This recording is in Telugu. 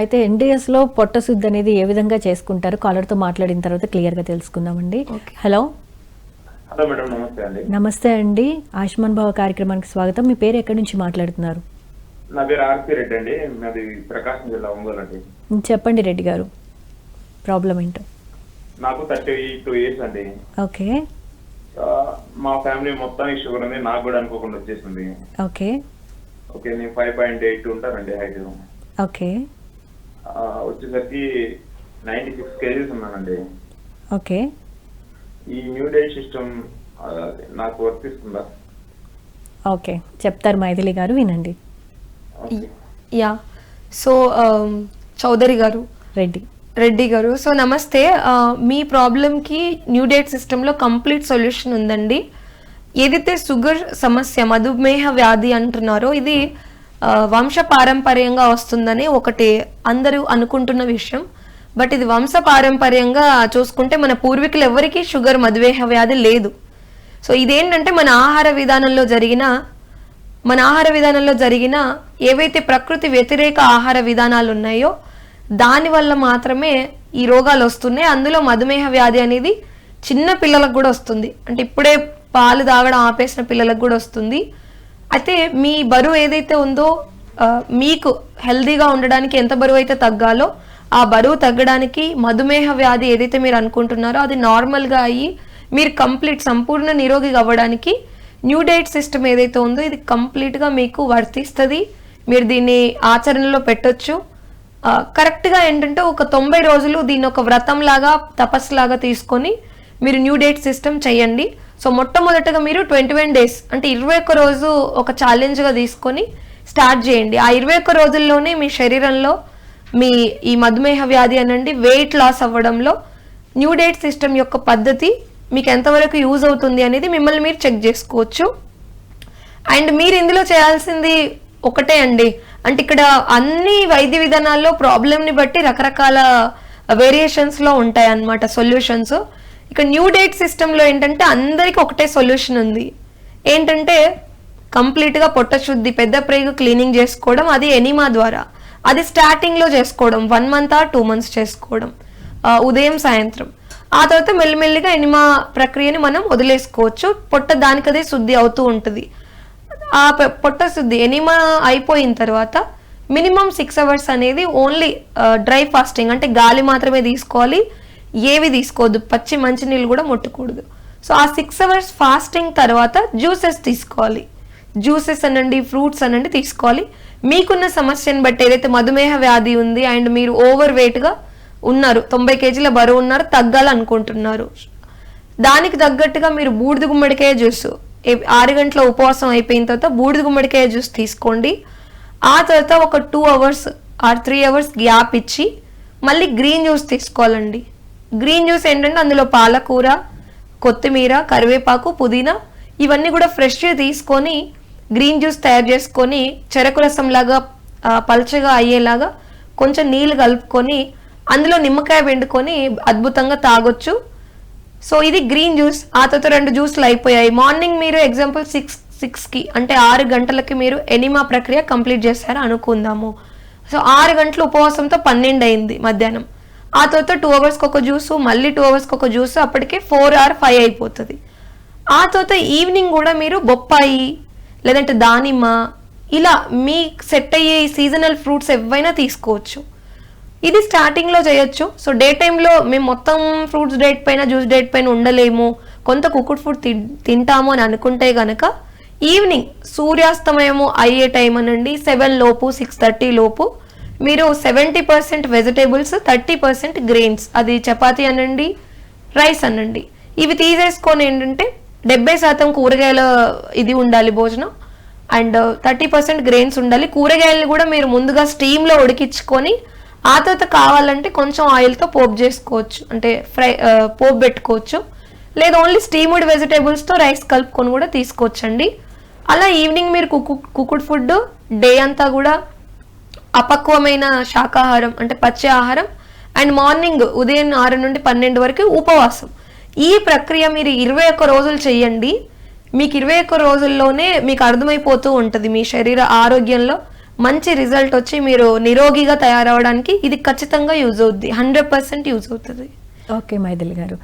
అయితే NDS లో పొట్ట శుద్ధి అనేది ఏ విధంగా చేసుకుంటారు? కాలర్తో మాట్లాడిన తర్వాత క్లియర్గా తెలుసుకుందామండి. హలో హలో మేడం నమస్తే అండి. నమస్తే అండి. ఆయుష్మాన్ భవ కార్యక్రమానికి స్వాగతం. మీ పేరు ఎక్కడి నుంచి మాట్లాడుతున్నారు? నా పేరు ఆర్పి రెడ్డి అండి. మాది ప్రకాశం జిల్లా ఒంగోలు అండి. చెప్పండి రెడ్డి గారు. ప్రాబ్లం ఏంటో? నాకు థర్టీ టూ ఇయర్స్ అండి. ఓకే. మా ఫ్యామిలీ మొత్తానికి షుగర్ ఉంది నాకు కూడా అనుకోకుండా వచ్చేసింది. ఓకే. ఓకే నేను ఫైవ్ పాయింట్ ఎయిట్ ఉంటానండి హైట్. ఓకే. వచ్చేసరికి నైన్టీ సిక్స్ కేజీస్ ఉన్నానండి ఓకే. ఈ న్యూ డైట్ సిస్టమ్ నాకు వర్తిస్తుందా ఓకే. చెప్తారు మైథిలి గారు వినండి. యా. సో చౌదరి గారు. రెడ్డి. రెడ్డి గారు. సో నమస్తే. మీ ప్రాబ్లంకి న్యూ డేట్ సిస్టంలో కంప్లీట్ సొల్యూషన్ ఉందండి. ఏదైతే షుగర్ సమస్య మధుమేహ వ్యాధి అంటున్నారో ఇది వంశపారంపర్యంగా వంశ పారంపర్యంగా వస్తుందని ఒకటి అందరూ అనుకుంటున్న విషయం. బట్ ఇది వంశ పారంపర్యంగా చూసుకుంటే మన పూర్వీకులు ఎవరికీ షుగర్ మధుమేహ వ్యాధి లేదు. సో ఇదేంటంటే మన ఆహార విధానంలో జరిగిన మన ఆహార విధానంలో జరిగిన ఏవైతే ప్రకృతి వ్యతిరేక ఆహార విధానాలు ఉన్నాయో దానివల్ల మాత్రమే ఈ రోగాలు వస్తున్నాయి. అందులో మధుమేహ వ్యాధి అనేది చిన్న పిల్లలకు కూడా వస్తుంది. అంటే ఇప్పుడే పాలు తాగడం ఆపేసిన పిల్లలకు కూడా వస్తుంది. అయితే మీ బరువు ఏదైతే ఉందో మీకు హెల్దీగా ఉండడానికి ఎంత బరువు అయితే తగ్గాలో ఆ బరువు తగ్గడానికి మధుమేహ వ్యాధి ఏదైతే మీరు అనుకుంటున్నారో అది నార్మల్గా అయ్యి మీరు కంప్లీట్ సంపూర్ణ నిరోగి అవ్వడానికి న్యూ డైట్ సిస్టమ్ ఏదైతే ఉందో ఇది కంప్లీట్గా మీకు వర్తిస్తుంది. మీరు దీన్ని ఆచరణలో పెట్టొచ్చు. కరెక్ట్గా ఏంటంటే ఒక తొంభై రోజులు దీన్ని ఒక వ్రతంలాగా తపస్సులాగా తీసుకొని మీరు న్యూ డేట్ సిస్టమ్ చేయండి. సో మొట్టమొదటగా మీరు ట్వంటీ వన్ డేస్ అంటే ఇరవై ఒక్క రోజు ఒక ఛాలెంజ్గా తీసుకొని స్టార్ట్ చేయండి. ఆ ఇరవై ఒక్క రోజుల్లోనే మీ శరీరంలో మీ ఈ మధుమేహ వ్యాధి అనండి వెయిట్ లాస్ అవ్వడంలో న్యూ డేట్ సిస్టమ్ యొక్క పద్ధతి మీకు ఎంతవరకు యూజ్ అవుతుంది అనేది మిమ్మల్ని మీరు చెక్ చేసుకోవచ్చు. అండ్ మీరు ఇందులో చేయాల్సింది ఒకటే అండి. అంటే ఇక్కడ అన్ని వైద్య విధానాల్లో ప్రాబ్లమ్ని బట్టి రకరకాల వేరియేషన్స్లో ఉంటాయి అన్నమాట సొల్యూషన్స్ ఇక న్యూ డేట్ సిస్టంలో ఏంటంటే అందరికీ ఒకటే సొల్యూషన్ ఉంది. ఏంటంటే కంప్లీట్గా పొట్ట శుద్ధి పెద్ద ప్రేగు క్లీనింగ్ చేసుకోవడం అది ఎనిమా ద్వారా. అది స్టార్టింగ్లో చేసుకోవడం one month or two months చేసుకోవడం ఉదయం సాయంత్రం. ఆ తర్వాత మెల్లిమెల్లిగా ఎనిమా ప్రక్రియని మనం వదిలేసుకోవచ్చు. పొట్ట దానికదే శుద్ధి అవుతూ ఉంటుంది. ఆ పొట్ట శుద్ధి ఎనిమా అయిపోయిన తర్వాత మినిమం సిక్స్ అవర్స్ అనేది ఓన్లీ డ్రై ఫాస్టింగ్ అంటే గాలి మాత్రమే తీసుకోవాలి. ఏవి తీసుకోవద్దు. పచ్చి మంచినీళ్ళు కూడా ముట్టకూడదు. సో ఆ సిక్స్ అవర్స్ ఫాస్టింగ్ తర్వాత జ్యూసెస్ తీసుకోవాలి. జ్యూసెస్ అనండి ఫ్రూట్స్ అనండి తీసుకోవాలి. మీకున్న సమస్యను బట్టి ఏదైతే మధుమేహ వ్యాధి ఉంది అండ్ మీరు ఓవర్ వెయిట్గా ఉన్నారు తొంభై కేజీల బరువు ఉన్నారు తగ్గాలనుకుంటున్నారు. దానికి తగ్గట్టుగా మీరు బూడిద గుమ్మడికాయ జ్యూస్ ఆరు గంటల ఉపవాసం అయిపోయిన తర్వాత బూడిద గుమ్మడికాయ జ్యూస్ తీసుకోండి. ఆ తర్వాత ఒక two hours or three hours gap ఇచ్చి మళ్ళీ గ్రీన్ జ్యూస్ తీసుకోవాలండి. గ్రీన్ జ్యూస్ ఏంటంటే అందులో పాలకూర కొత్తిమీర కరివేపాకు పుదీనా ఇవన్నీ కూడా ఫ్రెష్గా తీసుకొని గ్రీన్ జ్యూస్ తయారు చేసుకొని చెరకు రసంలాగా ఆ, పల్చగా అయ్యేలాగా కొంచెం నీళ్ళు కలుపుకొని అందులో నిమ్మకాయ పిండుకొని అద్భుతంగా తాగొచ్చు. సో ఇది గ్రీన్ జ్యూస్ ఆ తర్వాత రెండు జ్యూస్లు అయిపోయాయి. మార్నింగ్ మీరు ఎగ్జాంపుల్ సిక్స్ సిక్స్కి అంటే ఆరు గంటలకి మీరు ఎనిమా ప్రక్రియ కంప్లీట్ చేశారు అనుకుందాము. సో ఆరు గంటలు ఉపవాసంతో పన్నెండు అయింది మధ్యాహ్నం. ఆ తర్వాత టూ అవర్స్కి ఒక జ్యూస్ మళ్ళీ టూ అవర్స్కి ఒక జ్యూస్ అప్పటికే ఫోర్ ఆర్ ఫైవ్ అయిపోతుంది. ఆ తర్వాత ఈవినింగ్ కూడా మీరు బొప్పాయి లేదంటే దానిమ్మ ఇలా మీ సెట్ అయ్యే సీజనల్ ఫ్రూట్స్ ఏవైనా తీసుకోవచ్చు. ఇది స్టార్టింగ్లో చేయొచ్చు. సో డే టైంలో మేము మొత్తం ఫ్రూట్స్ డేట్ పైన జ్యూస్ డేట్ పైన ఉండలేము. కొంత కుకుడ్ ఫుడ్ తింటాము అని అనుకుంటే గనక ఈవినింగ్ సూర్యాస్తమయము అయ్యే టైం అనండి. సెవెన్ లోపు సిక్స్ థర్టీ లోపు మీరు seventy percent vegetables thirty percent grains అది చపాతీ అనండి రైస్ అనండి. ఇవి తీసేసుకొని ఏంటంటే డెబ్బై శాతం కూరగాయల ఇది ఉండాలి భోజనం. అండ్ థర్టీ పర్సెంట్ గ్రెయిన్స్ ఉండాలి. కూరగాయలను కూడా మీరు ముందుగా స్టీమ్లో ఉడికించుకొని ఆ తర్వాత కావాలంటే కొంచెం ఆయిల్తో పోపు చేసుకోవచ్చు. అంటే ఫ్రై పోప్ పోపు పెట్టుకోవచ్చు. లేదా ఓన్లీ స్టీమ్డ్ వెజిటేబుల్స్తో రైస్ కలుపుకొని కూడా తీసుకోవచ్చండి. అలా ఈవినింగ్ మీరు కుకు కుకుడ్ ఫుడ్ డే అంతా కూడా అపక్వమైన శాకాహారం అంటే పచ్చి ఆహారం అండ్ మార్నింగ్ ఉదయం ఆరు నుండి పన్నెండు వరకు ఉపవాసం. ఈ ప్రక్రియ మీరు ఇరవై ఒక్క రోజులు చేయండి. మీకు ఇరవై ఒక్క రోజుల్లోనే మీకు అర్థమైపోతూ ఉంటుంది మీ శరీర ఆరోగ్యంలో. మంచి రిజల్ట్ వచ్చి మీరు నిరోగిగా తయారవడానికి ఇది ఖచ్చితంగా యూజ్ అవుద్ది. హండ్రెడ్ పర్సెంట్ యూజ్ అవుతుంది. ఓకే మైథిలి గారు.